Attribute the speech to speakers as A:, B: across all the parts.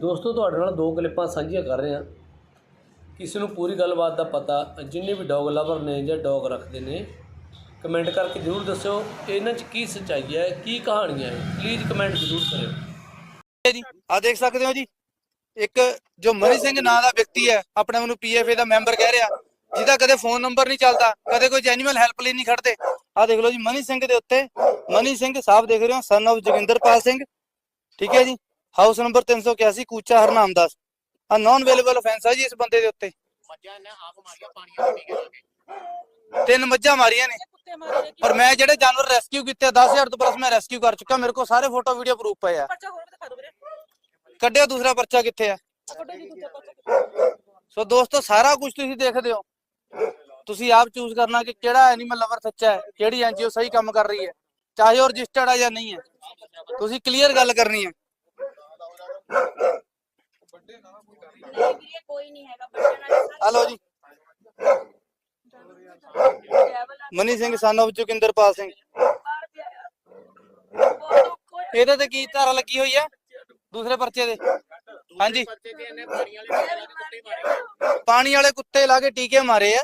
A: ਦੋਸਤੋ, ਤੁਹਾਡੇ ਨਾਲ ਦੋ ਕਲਿੱਪਾਂ ਸਾਂਝੀਆਂ ਕਰ ਰਹੇ ਹਾਂ। ਕਿਸੇ ਨੂੰ ਪੂਰੀ ਗੱਲਬਾਤ ਦਾ ਪਤਾ, ਜਿੰਨੇ ਵੀ ਡੌਗ ਲਵਰ ਨੇ ਜਾਂ ਡੌਗ ਰੱਖਦੇ ਨੇ ਕਮੈਂਟ ਕਰਕੇ ਜ਼ਰੂਰ ਦੱਸਿਓ। ਇਹਨਾਂ 'ਚ ਕੀ ਸੱਚਾਈ ਹੈ, ਕੀ ਕਹਾਣੀਆਂ ਹੈ ਪਲੀਜ਼ ਕਮੈਂਟ ਜ਼ਰੂਰ ਕਰਿਓ।
B: ਹੈ ਜੀ ਆ ਦੇਖ ਸਕਦੇ ਹੋ ਜੀ? ਇੱਕ ਜੋ ਮਨੀ ਸਿੰਘ ਨਾਂ ਦਾ ਵਿਅਕਤੀ ਹੈ, ਆਪਣੇ ਆਪ ਨੂੰ ਪੀਐਫਏ ਦਾ ਮੈਂਬਰ ਕਹਿ ਰਿਹਾ, ਜਿਹਦਾ ਕਦੇ ਫੋਨ ਨੰਬਰ ਨਹੀਂ ਚੱਲਦਾ, ਕਦੇ ਕੋਈ ਜੈਨੂਅਲ ਹੈਲਪਲਾਈਨ ਨਹੀਂ ਖੜਦੇ। ਆ ਦੇਖ ਲਓ ਜੀ, ਮਨੀ ਸਿੰਘ ਦੇ ਉੱਤੇ, ਮਨੀ ਸਿੰਘ ਸਾਹਿਬ ਦੇਖ ਰਹੇ ਹੋ ਸਨ of ਜੋਗਿੰਦਰਪਾਲ ਸਿੰਘ। ਠੀਕ ਹੈ ਜੀ? ਹਾਊਸ ਨੰਬਰ 381 ਕੂਚਾ ਹਰਨਾਮ ਦਾਸ ਆ ਨਾਨ ਅਵੇਲੇਬਲ ਅਫੈਂਸ ਹੈ ਜੀ ਇਸ ਬੰਦੇ ਦੇ ਉੱਤੇ।
C: ਮੱਝਾਂ ਨੇ ਆਪ ਮਾਰੀਆਂ ਪਾਣੀ ਵਾਲੇ ਕੇ
B: ਤਿੰਨ ਮੱਝਾਂ ਮਾਰੀਆਂ ਨੇ। ਪਰ ਮੈਂ ਜਿਹੜੇ ਜਾਨਵਰ ਰੈਸਕਿਊ ਕੀਤੇ 10000 ਤੋਂ ਪਲੱਸ ਮੈਂ ਰੈਸਕਿਊ ਕਰ ਚੁੱਕਾ। ਮੇਰੇ ਕੋਲ ਸਾਰੇ ਫੋਟੋ ਵੀਡੀਓ ਪ੍ਰੂਫ ਪਏ ਆ।
D: ਪਰਚਾ ਹੋਰ ਦਿਖਾ ਦੋ ਵੀਰੇ
B: ਕੱਢਿਆ ਦੂਸਰਾ ਪਰਚਾ ਕਿੱਥੇ ਆ? ਸੋ ਦੋਸਤੋ, ਸਾਰਾ ਕੁਝ ਤੁਸੀਂ ਦੇਖਦੇ ਹੋ। ਤੁਸੀਂ ਆਪ ਚੂਜ਼ ਕਰਨਾ ਕਿ ਕਿਹੜਾ ਐਨੀਮਲ ਲਵਰ ਸੱਚਾ ਹੈ, ਕਿਹੜੀ ਐਨਜੀਓ ਸਹੀ ਕੰਮ ਕਰ ਰਹੀ ਹੈ, ਚਾਹੇ ਉਹ ਰਜਿਸਟਰਡ ਹੈ ਜਾਂ ਨਹੀਂ ਹੈ। ਤੁਸੀਂ ਕਲੀਅਰ ਗੱਲ ਕਰਨੀ ਹੈ।
D: ਕੋਈ ਨਹੀਂ ਹੈਗਾ ਬੱਚਾ ਨਾਲ
B: ਜੀ। Mani Singh son of Joginderpal Singh. ਇਹਦੇ ਤੇ ਕੀ ਧਾਰਾ ਲੱਗੀ ਹੋਈ ਹੈ ਦੂਸਰੇ ਪਰਚੇ ਦੇ ਹਾਂਜੀ।
C: ਪਾਣੀ ਵਾਲੇ ਕੁੱਤੇ
B: ਪਾਣੀ ਵਾਲੇ ਕੁੱਤੇ ਲਾ ਕੇ ਟੀਕੇ ਮਾਰੇ ਆ।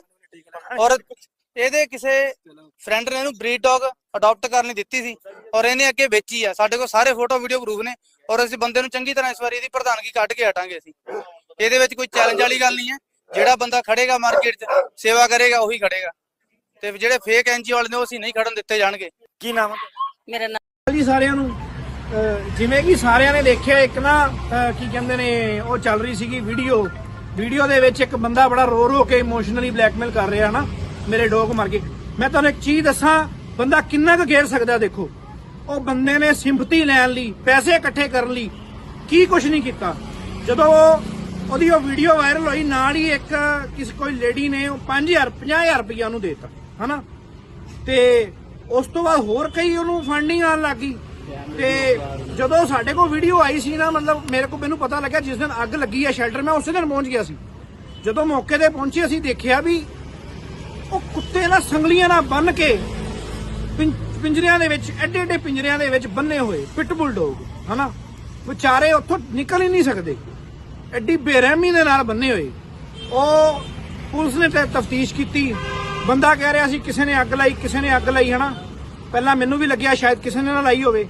B: ਔਰ ਇਹਦੇ ਕਿਸੇ ਫਰੈਂਡ ਨੇ ਇਹਨੂੰ ਬਰੀਡ ਡੌਗ ਅਡਾਪਟ ਕਰਨ ਲਈ ਦਿੱਤੀ ਸੀ। ਔਰ ਇਹਨੇ ਅੱਗੇ ਵੇਚੀ ਆ। ਸਾਡੇ ਕੋਲ ਸਾਰੇ ਫੋਟੋ ਵੀਡੀਓ ਪ੍ਰੂਫ ਨੇ। ਔਰ ਅਸੀਂ ਬੰਦੇ ਨੂੰ ਚੰਗੀ ਤਰ੍ਹਾਂ ਇਸ ਵਾਰੀ ਇਹਦੀ ਪ੍ਰਧਾਨਗੀ ਕੱਢ ਕੇ ਹਟਾਂਗੇ ਅਸੀਂ। ਇਹਦੇ ਵਿੱਚ ਕੋਈ ਚੈਲੰਜ ਵਾਲੀ ਗੱਲ ਨਹੀਂ ਹੈ। ਜਿਹੜਾ ਬੰਦਾ ਖੜੇਗਾ ਮਾਰਕੀਟ 'ਚ ਸੇਵਾ ਕਰੇਗਾ ਉਹੀ ਖੜੇਗਾ। ਤੇ ਜਿਹੜੇ ਫੇਕ ਐਨਜੀਓ ਵਾਲੇ ਨੇ ਉਹ ਅਸੀਂ ਨਹੀਂ ਖੜਨ ਦਿੱਤੇ ਜਾਣਗੇ। ਕੀ ਨਾਮ
D: ਮੇਰਾ ਨਾਮ
E: ਜੀ ਸਾਰਿਆਂ ਨੂੰ ਜਿਵੇਂ ਕਿ ਸਾਰਿਆਂ ਨੇ ਦੇਖਿਆ ਇੱਕ ਨਾ ਕੀ ਕਹਿੰਦੇ ਨੇ ਉਹ ਚੱਲ ਰਹੀ ਸੀਗੀ ਵੀਡੀਓ ਵੀਡੀਓ ਦੇ ਵਿੱਚ ਇੱਕ ਬੰਦਾ ਬੜਾ ਰੋ ਰੋ ਕੇ ਇਮੋਸ਼ਨਲੀ ਬਲੈਕਮੇਲ ਕਰ ਰਿਹਾ ਨਾ ਮੇਰੇ ਡੋਗ ਮਰ ਗਏ। ਮੈਂ ਤੁਹਾਨੂੰ ਇੱਕ ਚੀਜ਼ ਦੱਸਾਂ ਬੰਦਾ ਕਿੰਨਾ ਕੁ ਘੇਰ ਸਕਦਾ ਦੇਖੋ। ਉਹ ਬੰਦੇ ਨੇ ਸਿੰਪਥੀ ਲੈਣ ਲਈ, ਪੈਸੇ ਇਕੱਠੇ ਕਰਨ ਲਈ, ਕੀ ਕੁਝ ਨਹੀਂ ਕੀਤਾ। ਜਦੋਂ ਉਹਦੀ ਉਹ ਵੀਡੀਓ ਵਾਇਰਲ ਹੋਈ, ਨਾਲ ਹੀ ਇੱਕ ਕਿਸ, ਕੋਈ ਲੇਡੀ ਨੇ ਉਹ 5000 50000 ਰੁਪਇਆ ਉਹਨੂੰ ਦੇਤਾ, ਹਨਾ? ਤੇ ਉਸ ਤੋਂ ਬਾਅਦ ਹੋਰ ਕਈ ਉਹਨੂੰ ਫੰਡਿੰਗ ਆਉਣ ਲੱਗੀ ਤੇ ਜਦੋਂ ਸਾਡੇ ਕੋਲ ਵੀਡੀਓ ਆਈ ਸੀ ਨਾ, ਮਤਲਬ ਮੇਰੇ ਕੋਲ ਮੈਨੂੰ ਪਤਾ ਲੱਗਿਆ, ਜਿਸ ਦਿਨ ਅੱਗ ਲੱਗੀ ਹੈ ਸ਼ੈਲਟਰ ਮੈਂ ਉਸੇ ਦਿਨ ਪਹੁੰਚ ਗਿਆ ਸੀ। ਜਦੋਂ ਮੌਕੇ ਤੇ ਪਹੁੰਚੇ, ਅਸੀਂ ਦੇਖਿਆ ਵੀ ਉਹ ਕੁੱਤੇ ਨਾਲ ਸੰਗਲੀਆਂ ਨਾਲ ਬੰਨ ਕੇ ਪਿੰਜਰਿਆਂ ਦੇ ਵਿੱਚ, ਐਡੇ ਐਡੇ ਪਿੰਜਰਿਆਂ ਦੇ ਵਿੱਚ ਬੰਨੇ ਹੋਏ ਪਿਟਬੁਲ ਡੌਗ ਹਨਾ? ਵਿਚਾਰੇ ਉੱਥੋਂ ਨਿਕਲ ਹੀ ਨਹੀਂ ਸਕਦੇ। ਐਡੀ ਬੇਰਹਿਮੀ ਦੇ ਨਾਲ ਬੰਨੇ ਹੋਏ। ਉਹ ਪੁਲਿਸ ਨੇ ਤਫਤੀਸ਼ ਕੀਤੀ। ਬੰਦਾ ਕਹਿ ਰਿਹਾ ਸੀ, ਕਿਸੇ ਨੇ ਅੱਗ ਲਾਈ, ਕਿਸੇ ਨੇ ਅੱਗ ਲਾਈ, ਹਨਾ? ਪਹਿਲਾਂ ਮੈਨੂੰ ਵੀ ਲੱਗਿਆ ਸ਼ਾਇਦ ਕਿਸੇ ਨੇ ਨਾ ਲਾਈ ਹੋਵੇ।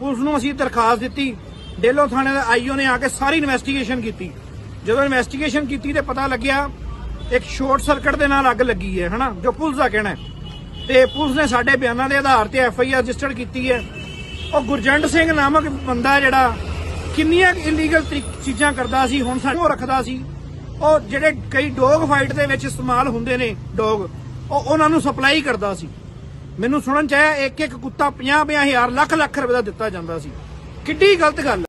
E: ਪੁਲਿਸ ਨੂੰ ਅਸੀਂ ਦਰਖਾਸਤ ਦਿੱਤੀ। ਡੇਲੋ ਥਾਣੇ ਦਾ ਆਈਓ ਨੇ ਆ ਕੇ ਸਾਰੀ ਇਨਵੈਸਟੀਗੇਸ਼ਨ ਕੀਤੀ। ਜਦੋਂ ਇਨਵੈਸਟੀਗੇਸ਼ਨ ਕੀਤੀ ਤੇ ਪਤਾ ਲੱਗਿਆ, ਇੱਕ ਸ਼ਾਰਟ ਸਰਕਟ ਦੇ ਨਾਲ ਅੱਗ ਲੱਗੀ ਹੈ, ਹਨਾ? ਜੋ ਪੁਲਿਸ ਦਾ ਕਹਿਣਾ ਹੈ। ਤੇ ਪੁਲਿਸ ਨੇ ਸਾਡੇ ਬਿਆਨਾਂ ਦੇ ਆਧਾਰ ਤੇ ਐਫ ਆਈ ਆਰ ਰਜਿਸਟਰ ਕੀਤੀ ਹੈ। ਉਹ ਗੁਰਜੰਟ ਸਿੰਘ ਨਾਮਕ ਬੰਦਾ ਜਿਹੜਾ ਕਿੰਨੀਆਂ ਇਲੀਗਲ ਚੀਜ਼ਾਂ ਕਰਦਾ ਸੀ, ਹੁਣ ਸਾਨੂੰ ਉਹ ਰੱਖਦਾ ਸੀ। ਉਹ ਜਿਹੜੇ ਕਈ ਡੌਗ ਫਾਈਟ ਦੇ ਵਿੱਚ ਇਸਤੇਮਾਲ ਹੁੰਦੇ ਨੇ ਡੌਗ, ਉਹ ਉਹਨਾਂ ਨੂੰ ਸਪਲਾਈ ਕਰਦਾ ਸੀ। ਮੈਨੂੰ ਸੁਣਨ ਚ ਆਇਆ ਇੱਕ ਇੱਕ ਕੁੱਤਾ 50 50 ਹਜ਼ਾਰ ਲੱਖ ਲੱਖ ਰੁਪਏ ਦਾ ਦਿੱਤਾ ਜਾਂਦਾ ਸੀ। ਕਿੱਡੀ ਗਲਤ ਗੱਲ ਹੈ।